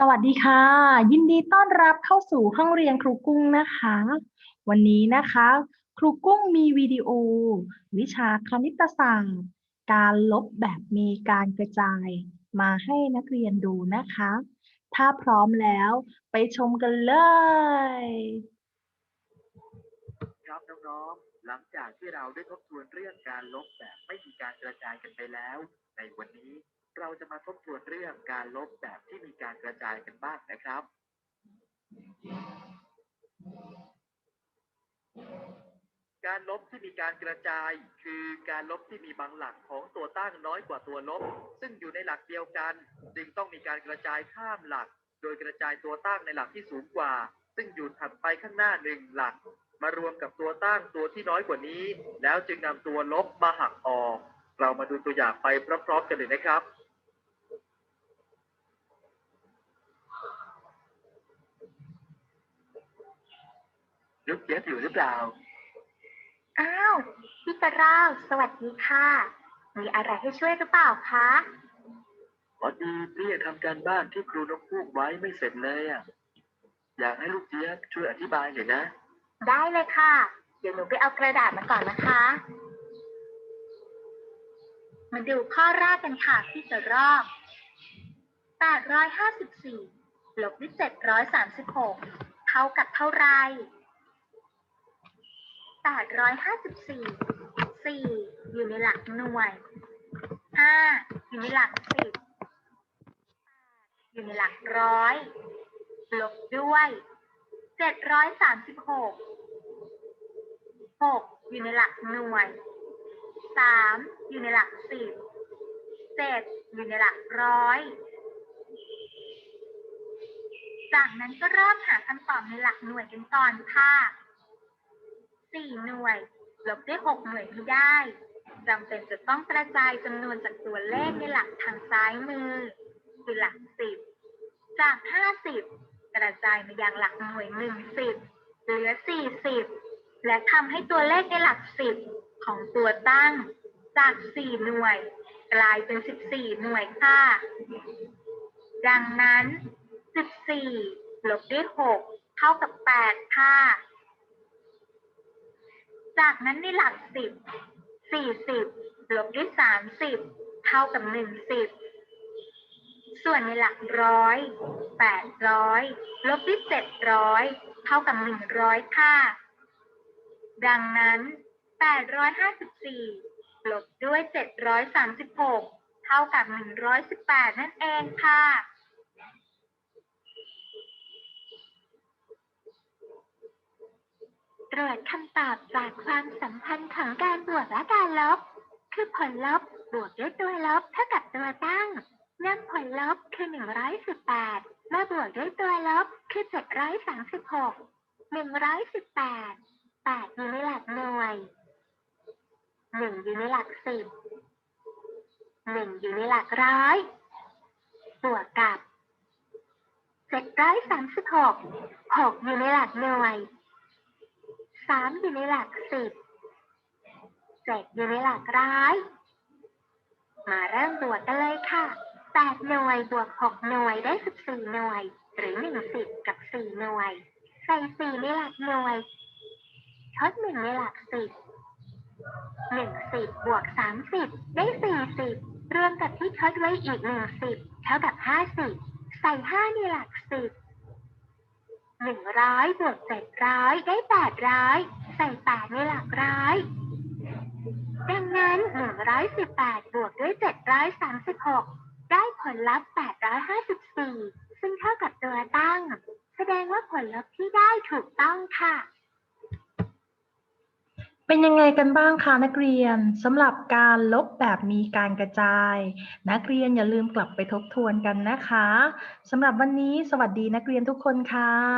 สวัสดีค่ะ ยินดีต้อนรับเข้าสู่ห้องเรียนครูกุ้งนะคะ วันนี้นะคะ ครูกุ้งมีวิดีโอ วิชาคณิตศาสตร์ การลบแบบมีการกระจาย มาให้นักเรียนดูนะคะ ถ้าพร้อมแล้วไปชมกันเลยครับน้องๆหลังจากที่เราได้ทบทวนเรื่องการลบแบบไม่มีการกระจายกันไปแล้ว ในวันนี้ เราจะมาทบทวนเรื่องการลบแบบที่มีการกระจายกันบ้างนะครับ การลบที่มีการกระจาย คือการลบที่มีบางหลักของตัวตั้งน้อยกว่าตัวลบ ซึ่งอยู่ในหลักเดียวกัน จึงต้องมีการกระจายข้ามหลัก โดยกระจายตัวตั้งในหลักที่สูงกว่า ซึ่งอยู่ถัดไปข้างหน้าหนึ่งหลัก มารวมกับตัวตั้งตัวที่น้อยกว่านี้ แล้วจึงนำตัวลบมาหักออก เรามาดูตัวอย่างไปพร้อมๆกันเลยนะครับ ลูกเจี๊ยบอยู่หรือเปล่า อ้าวพี่กระราวสวัสดีค่ะ มีอะไรให้ช่วยหรือเปล่าคะพอดีพี่ทำการบ้านที่ครูนกพูกไว้ไม่เสร็จเลยอะ อยากให้ลูกเจี๊ยบช่วยอธิบายหน่อยนะ ได้เลยค่ะ เดี๋ยวหนูไปเอากระดาษมาก่อนนะคะ มาดูข้อแรกกันค่ะพี่กระรอก854ลบด้วย736 เท่ากับเท่าไหร 854 4 อยู่ในหลักหน่วย 5 อยู่ในหลักสิบอยู่ในหลักร้อย ลบด้วยเจ็ดร้อยสามสิบหกหกอยู่ในหลักหน่วยสามอยู่ในหลักสิบเจ็ดอยู่ในหลักร้อยจากนั้นก็เริ่มหาคำตอบในหลักหน่วยกันก่อนค่ะ สี่หน่วย ลบด้วยหกหน่วยไม่ได้จำเป็นจะต้องกระจายจำนวนจากตัวเลขในหลักทางซ้ายมือ คือหลักสิบ จากห้าสิบกระจายมายังหลักหน่วยหนึ่งสิบเหลือสี่สิบและทำให้ตัวเลขในหลักสิบของตัวตั้ง จากสี่หน่วย กลายเป็นสิบสี่หน่วยค่ะ ดังนั้นสิบสี่ลบด้วยหกเท่ากับแปดค่ะ จากนั้นในหลักสิบสี่สิบลบด้วยสามสิบเท่ากับหนึ่งสิบส่วนในหลักร้อยแปดร้อยลบด้วยเจ็ดร้อยเท่ากับหนึ่งร้อยค่ะ ดังนั้นแปดร้อยห้าสิบสี่ลบด้วยเจ็ดร้อยสามสิบหกเท่ากับหนึ่งร้อยสิบแปดนั่นเองค่ะ ต รวจคำตอบจากความสัมพันธ์ของการบวกและการลบ คือผลลบบวกด้วยตัวลบเท่ากับตัวตั้งนำผลลบคือ 118 มาบวกด้วยตัวลบคือ 736 118 8อยู่ในหลักหน่วย 1 อยู่ในหลักสิบ 1 อยู่ในหลักร้อย บวกกับ 736 6 อยู่ในหลักหน่วย 3อยู่ในหลักสิบ7อยู่ในหลักร้อย มาเริ่มบวกกันเลยค่ะ8หน่วยบวก6หน่วยได้14หน่วย หรือ1สิบกับ4หน่วย ใส่4ในหลักหน่วยทด1ในหลักสิบ1สิบบวก30ได้40รวมกับที่ทดไว้อีก1สิบเท่ากับ50ใส่5ในหลักสิบ หนึ่งร้อยบวกเจ็ดร้อยได้แปดร้อยใส่แปดในหลักร้อยดังนั้นหนึ่งร้อยสิบแปดบวกด้วยเจ็ดร้อยสามสิบหกได้ผลลัพธ์แปดร้อยห้าสิบสี่ซึ่งเท่ากับตัวตั้ง แสดงว่าผลลัพธ์ที่ได้ถูกต้องค่ะ เป็นยังไงกันบ้างคะนักเรียนสำหรับการลบแบบมีการกระจาย นักเรียนอย่าลืมกลับไปทบทวนกันนะคะสำหรับวันนี้สวัสดีนักเรียนทุกคนค่ะ